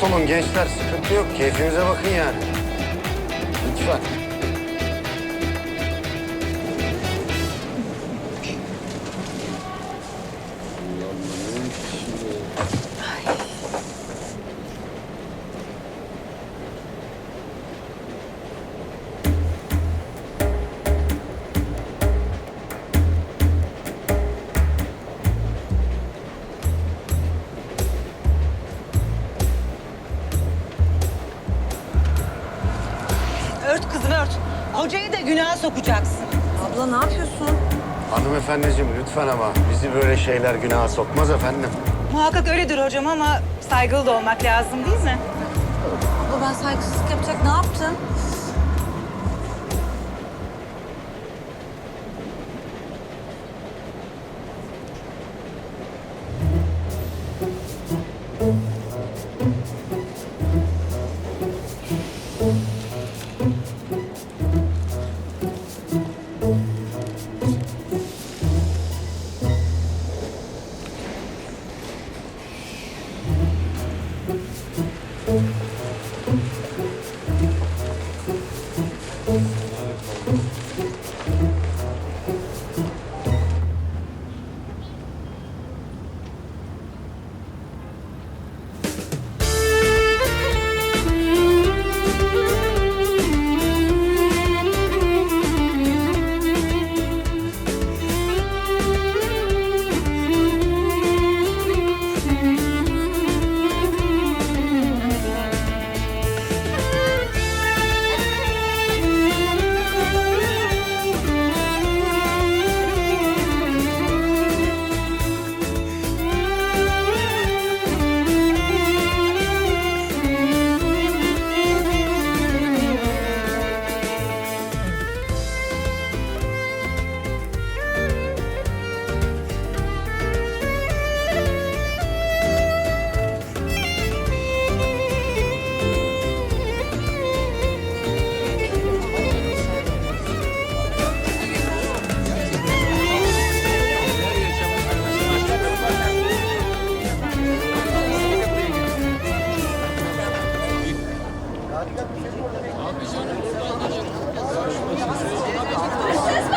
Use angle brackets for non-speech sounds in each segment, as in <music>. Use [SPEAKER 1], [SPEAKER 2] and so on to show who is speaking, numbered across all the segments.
[SPEAKER 1] Rahat olun gençler, sıkıntı yok. Keyfinize bakın yani.
[SPEAKER 2] Günaha sokacaksın.
[SPEAKER 3] Abla ne yapıyorsun?
[SPEAKER 1] Hanımefendiciğim lütfen ama bizi böyle şeyler günaha sokmaz efendim.
[SPEAKER 2] Muhakkak öyledir hocam ama saygılı da olmak lazım değil mi?
[SPEAKER 3] Abla ben saygısızlık yapacak ne yaptım?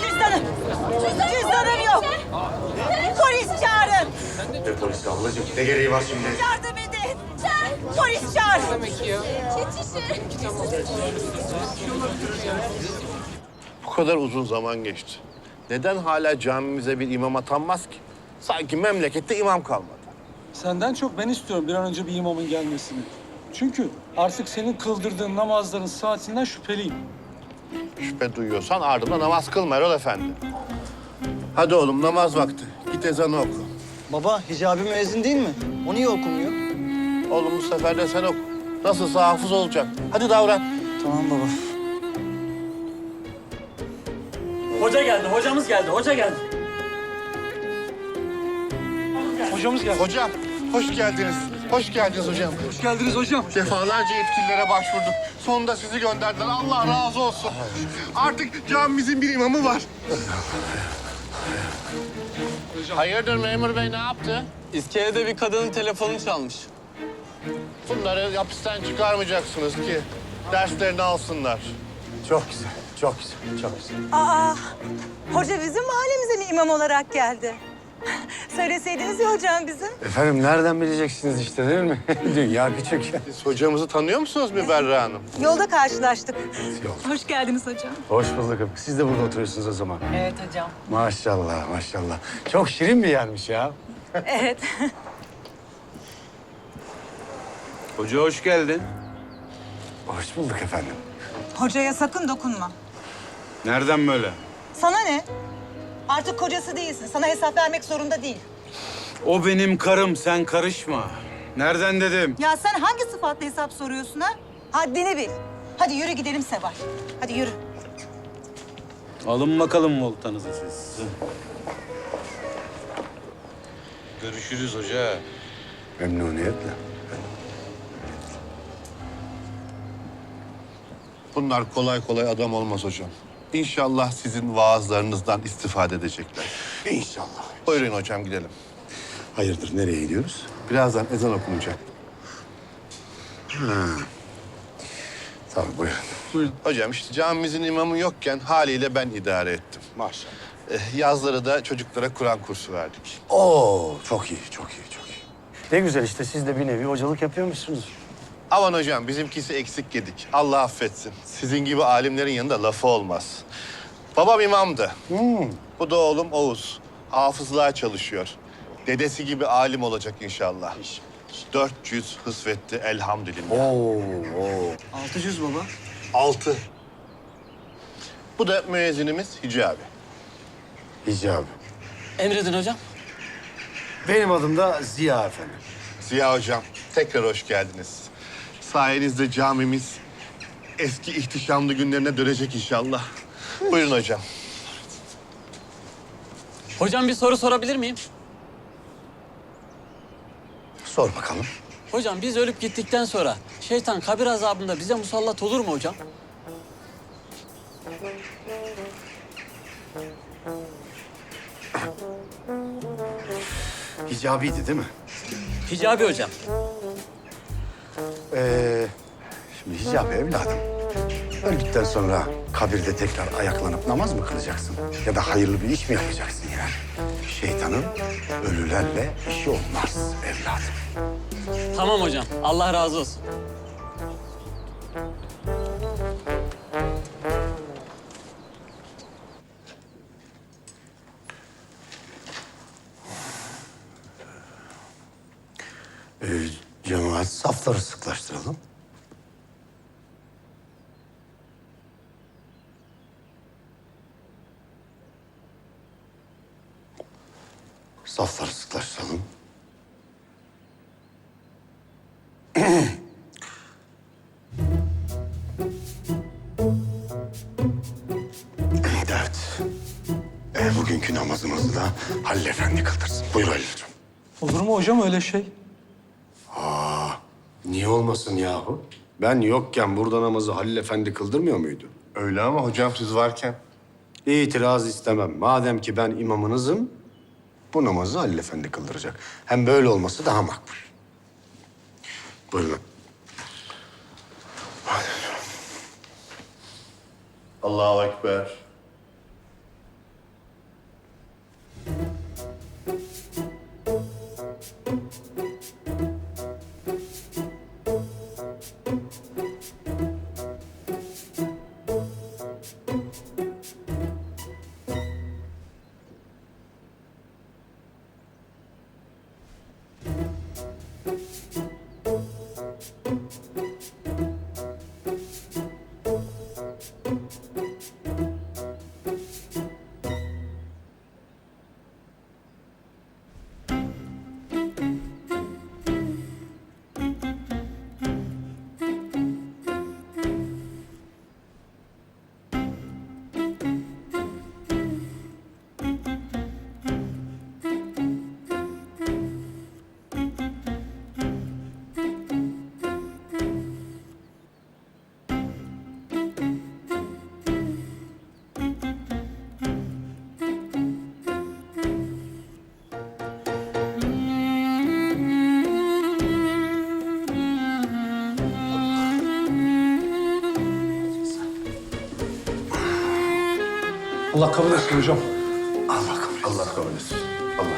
[SPEAKER 2] Cüzdanım. Cüzdanım yok. Polis çağırın.
[SPEAKER 1] Ne polisi ablacığım? Ne gereği var şimdi?
[SPEAKER 2] Yardım edin. Polis çağırın.
[SPEAKER 4] Bu kadar uzun zaman geçti. Neden hala camimize bir imam atanmaz ki? Sanki memlekette imam kalmadı.
[SPEAKER 5] Senden çok ben istiyorum bir an önce bir imamın gelmesini. Çünkü artık senin kıldırdığın namazların saatinden şüpheliyim.
[SPEAKER 4] Şüphe duyuyorsan ardında namaz kılma Erol Efendi. Hadi oğlum namaz vakti. Git ezanı oku.
[SPEAKER 6] Baba hicabi müezzin değil mi? O niye okumuyor?
[SPEAKER 4] Oğlum bu sefer de sen oku. Nasılsa hafız olacak. Hadi davran.
[SPEAKER 6] Tamam baba.
[SPEAKER 7] Hoca geldi, hocamız geldi, hoca geldi.
[SPEAKER 5] Hocamız geldi.
[SPEAKER 4] Hocam, hoş geldiniz. Hoş geldiniz hocam.
[SPEAKER 5] Hoş geldiniz hocam.
[SPEAKER 4] Defalarca yetkililere başvurduk. Sonunda sizi gönderdiler. Allah razı olsun. Artık camimizin bir imamı var. Hayırdır memur bey ne yaptı?
[SPEAKER 8] İskelede bir kadının telefonu çalmış.
[SPEAKER 4] Bunları hapisten çıkarmayacaksınız ki derslerini alsınlar.
[SPEAKER 1] Çok güzel, çok güzel, çok güzel.
[SPEAKER 2] Aa, hoca bizim mahallemize mi imam olarak geldi? Söyleseydiniz ya hocam bizim.
[SPEAKER 1] Efendim nereden bileceksiniz işte değil mi? <laughs> Dünya küçük.
[SPEAKER 4] Siz hocamızı tanıyor musunuz Müberra Hanım?
[SPEAKER 2] Yolda karşılaştık. Hoş geldiniz hocam.
[SPEAKER 1] Hoş bulduk. Siz de burada oturuyorsunuz o zaman.
[SPEAKER 2] Evet hocam.
[SPEAKER 1] Maşallah, maşallah. Çok şirin bir yermiş ya.
[SPEAKER 2] Evet. <laughs>
[SPEAKER 8] Hoca hoş geldin.
[SPEAKER 1] Hoş bulduk efendim.
[SPEAKER 2] Hocaya sakın dokunma.
[SPEAKER 8] Nereden böyle?
[SPEAKER 2] Sana ne? Artık kocası değilsin. Sana hesap vermek zorunda değil.
[SPEAKER 8] O benim karım, sen karışma. Nereden dedim?
[SPEAKER 2] Ya sen hangi sıfatla hesap soruyorsun ha? Haddini bil. Hadi yürü gidelim Seval. Hadi yürü.
[SPEAKER 8] Alın bakalım voltanızı siz. Görüşürüz hoca.
[SPEAKER 1] Memnuniyetle.
[SPEAKER 4] Bunlar kolay kolay adam olmaz hocam. İnşallah sizin vaazlarınızdan istifade edecekler.
[SPEAKER 1] İnşallah.
[SPEAKER 4] Buyurun hocam gidelim.
[SPEAKER 1] Hayırdır, nereye gidiyoruz?
[SPEAKER 4] Birazdan ezan okunacak. Tamam buyurun.
[SPEAKER 5] Buyurun.
[SPEAKER 4] Hocam işte camimizin imamı yokken haliyle ben idare ettim. Maşallah. yazları da çocuklara Kur'an kursu verdik.
[SPEAKER 1] Oo çok iyi, çok iyi, çok iyi. Ne güzel işte siz de bir nevi hocalık yapıyormuşsunuz.
[SPEAKER 4] Aman hocam bizimkisi eksik yedik. Allah affetsin. Sizin gibi alimlerin yanında lafı olmaz. Babam imamdı. Bu da oğlum Oğuz. Hafızlığa çalışıyor. Dedesi gibi alim olacak inşallah. 400 hısvetti elhamdülillah.
[SPEAKER 1] Oo, oo.
[SPEAKER 6] Altı cüz baba.
[SPEAKER 4] Altı. Bu da müezzinimiz Hicabi.
[SPEAKER 1] Hicabi.
[SPEAKER 7] Emredin hocam.
[SPEAKER 1] Benim adım da Ziya efendim.
[SPEAKER 4] Ziya hocam tekrar hoş geldiniz. Sayenizde camimiz eski ihtişamlı günlerine dönecek inşallah. Buyurun hocam.
[SPEAKER 7] Hocam bir soru sorabilir miyim?
[SPEAKER 1] Sor bakalım.
[SPEAKER 7] Hocam biz ölüp gittikten sonra şeytan kabir azabında bize musallat olur mu hocam?
[SPEAKER 1] Hicabiydi değil mi?
[SPEAKER 7] Hicabi hocam.
[SPEAKER 1] Ee, şimdi Hicabi evladım. Öldükten sonra kabirde tekrar ayaklanıp namaz mı kılacaksın? Ya da hayırlı bir iş mi yapacaksın yani? Şeytanın ölülerle işi olmaz evladım.
[SPEAKER 7] Tamam hocam. Allah razı olsun.
[SPEAKER 1] Cemaat safları sıklaştıralım. Safları sıklaştıralım. <clears throat> evet. Ee, bugünkü namazımızı da Halil Efendi kıldırsın. Buyur Halil'ciğim.
[SPEAKER 5] Olur mu hocam öyle şey?
[SPEAKER 1] Niye olmasın yahu? Ben yokken burada namazı Halil Efendi kıldırmıyor muydu?
[SPEAKER 4] Öyle ama hocam siz varken.
[SPEAKER 1] İtiraz istemem. Madem ki ben imamınızım, bu namazı Halil Efendi kıldıracak. Hem böyle olması daha makbul. Buyurun.
[SPEAKER 4] Allahu Ekber.
[SPEAKER 5] Allah kabul etsin hocam.
[SPEAKER 1] Allah kabul etsin.
[SPEAKER 4] Allah kabul etsin. Allah.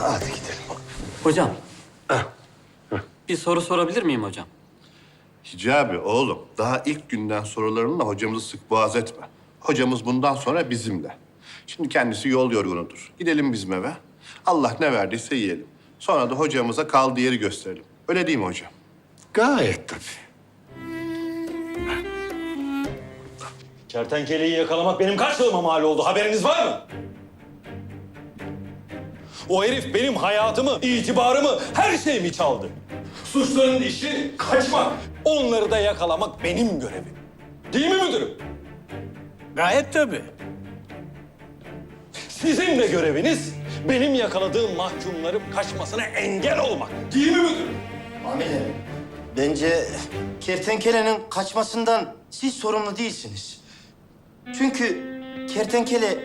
[SPEAKER 1] Hadi gidelim.
[SPEAKER 7] Hocam. Bir soru sorabilir miyim hocam?
[SPEAKER 4] Hicabi oğlum daha ilk günden sorularınla hocamızı sık boğaz etme. Hocamız bundan sonra bizimle. Şimdi kendisi yol yorgunudur. Gidelim bizim eve. Allah ne verdiyse yiyelim. Sonra da hocamıza kaldığı yeri gösterelim. Öyle değil mi hocam?
[SPEAKER 1] Gayet tabii.
[SPEAKER 9] Kertenkeleyi yakalamak benim kaç yılıma mal oldu haberiniz var mı? O herif benim hayatımı, itibarımı, her şeyimi çaldı. Suçların işi kaçmak. Onları da yakalamak benim görevim. Değil mi müdürüm?
[SPEAKER 7] Gayet tabii.
[SPEAKER 9] Sizin de göreviniz benim yakaladığım mahkumların kaçmasına engel olmak. Değil mi müdürüm?
[SPEAKER 10] Amirim, bence kertenkelenin kaçmasından siz sorumlu değilsiniz. Çünkü kertenkele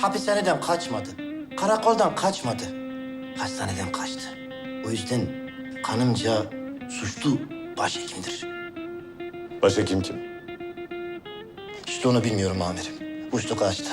[SPEAKER 10] hapishaneden kaçmadı. Karakoldan kaçmadı. Hastaneden kaçtı. O yüzden kanımca suçlu başhekimdir.
[SPEAKER 9] Başhekim kim?
[SPEAKER 10] İşte onu bilmiyorum amirim. Uçtu kaçtı.